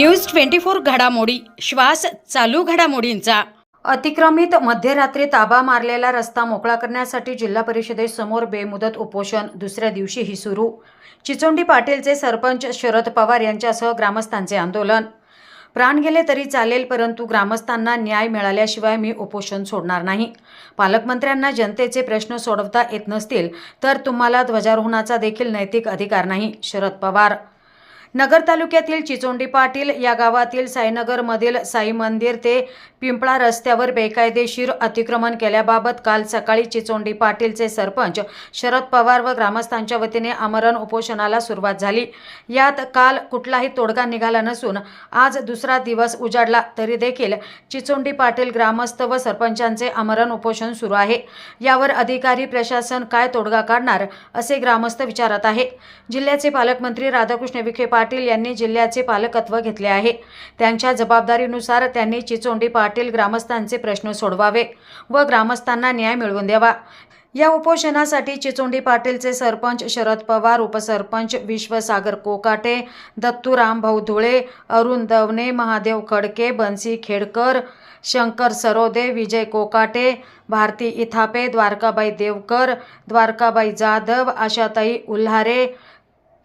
News twenty four घडामोडी श्वास चालू घडामोडींचा. अतिक्रमित मध्यरात्री ताबा मारलेला रस्ता मोकळा करण्यासाठी जिल्हा परिषदेसमोर बेमुदत उपोषण दुसऱ्या दिवशीही सुरू. चिचोंडी पाटीलचे सरपंच शरद पवार यांच्यासह ग्रामस्थांचे आंदोलन. प्राण गेले तरी चालेल परंतु ग्रामस्थांना न्याय मिळाल्याशिवाय मी उपोषण सोडणार नाही. पालकमंत्र्यांना जनतेचे प्रश्न सोडवता येत नसतील तर तुम्हाला ध्वजारोहणाचा देखील नैतिक अधिकार नाही शरद पवार. नगर तालुक्यातील चिचोंडी पाटील या गावातील साईनगरमधील साई मंदिर ते पिंपळा रस्त्यावर बेकायदेशीर अतिक्रमण केल्याबाबत काल सकाळी चिचोंडी पाटीलचे सरपंच शरद पवार व ग्रामस्थांच्या वतीने आमरण उपोषणाला सुरुवात झाली. यात काल कुठलाही तोडगा निघाला नसून आज दुसरा दिवस उजाडला तरी देखील चिचोंडी पाटील ग्रामस्थ व सरपंचांचे आमरण उपोषण सुरू आहे. यावर अधिकारी प्रशासन काय तोडगा काढणार असे ग्रामस्थ विचारत आहे जिल्ह्याचे पालकमंत्री राधाकृष्ण विखे पाटील पाटील यांनी जिल्ह्याचे पालकत्व घेतले आहे. त्यांच्या जबाबदारीनुसार त्यांनी चिचोंडी पाटील ग्रामस्थांचे प्रश्न सोडवावे व ग्रामस्थांना न्याय मिळवून द्यावा. या उपोषणासाठी चिचोंडी पाटीलचे सरपंच शरद पवार उपसरपंच विश्वसागर कोकाटे दत्तूराम भाऊ धुळे अरुण दवणे महादेव खडके बन्सी खेडकर शंकर सरोदे विजय कोकाटे भारती इथापे द्वारकाबाई देवकर द्वारकाबाई जाधव आशाताई उल्हारे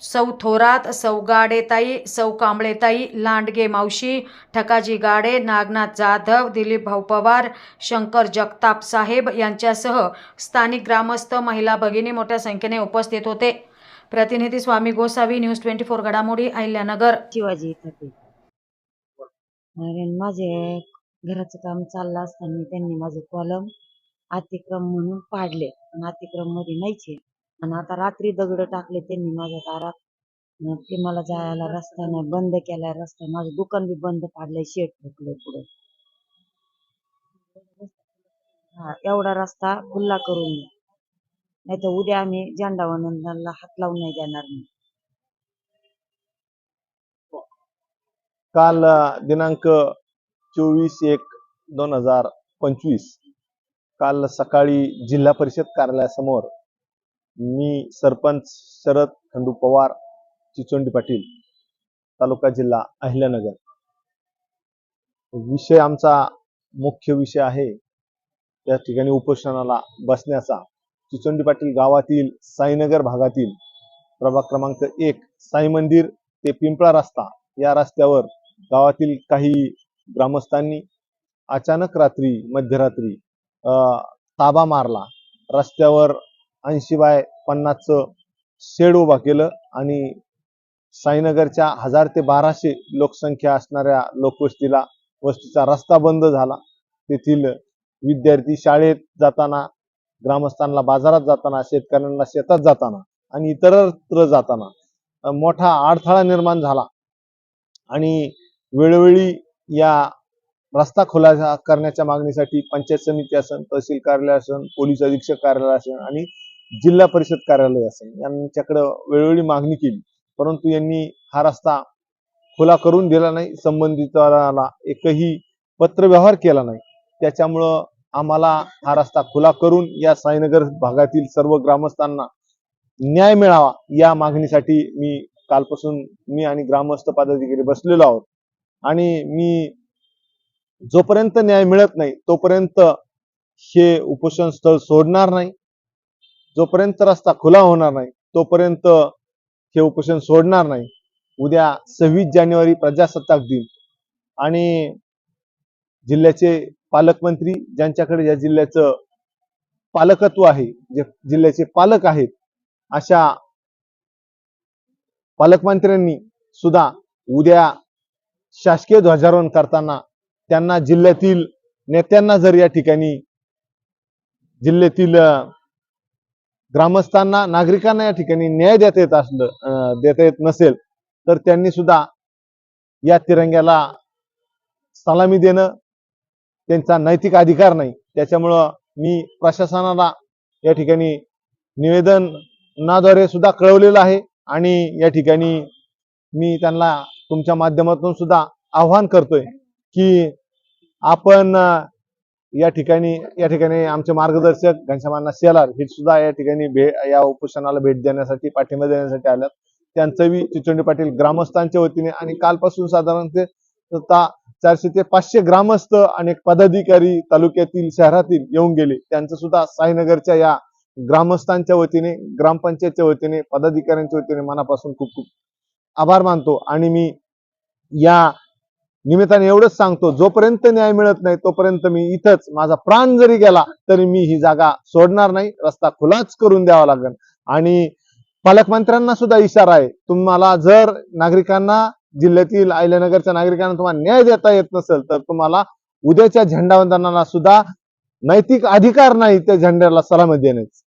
सौ थोरात सौ गाडेताई सौ कांबळेताई लांडगे मावशी ठकाजी गाडे नागनाथ जाधव दिलीप भाऊ पवार शंकर जगताप साहेब यांच्यासह स्थानिक ग्रामस्थ महिला भगिनी मोठ्या संख्येने उपस्थित होते. प्रतिनिधी Swami Gosavi news twenty four घडामोडी अहिल्यानगर. शिवाजी माझे घराचं काम चाललं असताना त्यांनी माझं कॉलम अतिक्रम म्हणून पाडले. पण अतिक्रममध्ये नाहीचे. आणि आता रात्री दगड टाकले त्यांनी माझ्या दारात. ते मला जायला रस्ता नाही बंद केलाय रस्ता माझं दुकान बी बंद पाडलंय शेट ठोकलंय पुढे. हा एवढा रस्ता खुल्ला करून नाही तर उद्या आम्ही झेंडा वंदनाला हात लावून नाही देणार नाही काल दिनांक चोवीस एक दोन हजार पंचवीस. काल सकाळी जिल्हा परिषद कार्यालयासमोर मी सरपंच शरद खंडू पवार चिचोंडी पाटील तालुका जिल्हा अहिल्यानगर. विषय आमचा मुख्य विषय आहे त्या ठिकाणी उपोषणाला बसण्याचा. चिचोंडी पाटील गावातील साईनगर भागातील प्रभाग क्रमांक एक साई मंदिर ते पिंपळा रस्ता या रस्त्यावर गावातील काही ग्रामस्थांनी अचानक रात्री मध्यरात्री ताबा मारला. रस्त्यावर ऐंशी बाय पन्नासचं शेड उभा केलं आणि साईनगरच्या हजार ते बाराशे लोकसंख्या असणाऱ्या लोकवस्तीला वस्तीचा रस्ता बंद झाला. तेथील विद्यार्थी शाळेत जाताना ग्रामस्थांना बाजारात जाताना शेतकऱ्यांना शेतात जाताना आणि इतरत्र जाताना मोठा अडथळा निर्माण झाला. आणि वेळोवेळी या रस्ता खुला करण्याच्या मागणीसाठी पंचायत समिती असन तहसील कार्यालय असन पोलीस अधीक्षक कार्यालय असन आणि जिल्हा परिषद कार्यालय असेल यांच्याकडे वेळोवेळी मागणी केली. परंतु यांनी हा रस्ता खुला करून दिला नाही संबंधिताला एकही पत्रव्यवहार केला नाही. त्याच्यामुळं आम्हाला हा रस्ता खुला करून या साईनगर भागातील सर्व ग्रामस्थांना न्याय मिळावा या मागणीसाठी मी कालपासून मी आणि ग्रामस्थ पदाधिकारी बसलेलो आहोत. आणि मी जोपर्यंत न्याय मिळत नाही तोपर्यंत हे उपोषण स्थळ सोडणार नाही. जोपर्यंत रस्ता खुला होणार नाही तोपर्यंत हे उपोषण सोडणार नाही. उद्या सव्वीस जानेवारी प्रजासत्ताक दिन. आणि जिल्ह्याचे पालकमंत्री ज्यांच्याकडे या जिल्ह्याचं पालकत्व आहे जे जिल्ह्याचे पालक आहेत अशा पालकमंत्र्यांनी सुद्धा उद्या शासकीय ध्वजारोहण करताना त्यांना जिल्ह्यातील नेत्यांना जर या ठिकाणी जिल्ह्यातील ग्रामस्थांना नागरिकांना या ठिकाणी न्याय देता येत असलं देता येत नसेल तर त्यांनी सुद्धा या तिरंग्याला सलामी देणं त्यांचा नैतिक अधिकार नाही. त्याच्यामुळं मी प्रशासनाला या ठिकाणी निवेदनाद्वारे सुद्धा कळवलेलं आहे आणि या ठिकाणी मी त्यांना तुमच्या माध्यमातून सुद्धा आव्हान करतोय की आपण या ठिकाणी या ठिकाणी आमचे मार्गदर्शक घनश्यामांना शेलार हे सुद्धा या ठिकाणी भे या उपोषणाला भेट देण्यासाठी पाठिंबा देण्यासाठी आल्यात. त्यांचंही चिचोंडी पाटील ग्रामस्थांच्या वतीने आणि कालपासून साधारणतः चारशे ते पाचशे ग्रामस्थ आणि पदाधिकारी तालुक्यातील शहरातील येऊन गेले. त्यांचं सुद्धा साईनगरच्या या ग्रामस्थांच्या वतीने ग्रामपंचायतच्या वतीने पदाधिकाऱ्यांच्या वतीने मनापासून खूप खूप आभार मानतो. आणि मी या निमित्ताने एवढंच सांगतो जोपर्यंत न्याय मिळत नाही तोपर्यंत मी इथंच माझा प्राण जरी गेला तरी मी ही जागा सोडणार नाही. रस्ता खुलाच करून द्यावा लागेल. आणि पालकमंत्र्यांना सुद्धा इशारा आहे तुम्हाला जर नागरिकांना जिल्ह्यातील अहिल्यानगरच्या नागरिकांना तुम्हाला न्याय देता येत नसेल तर तुम्हाला उद्याच्या झेंडावंदनाला सुद्धा नैतिक अधिकार नाही त्या झेंड्याला सलामत देण्याचा.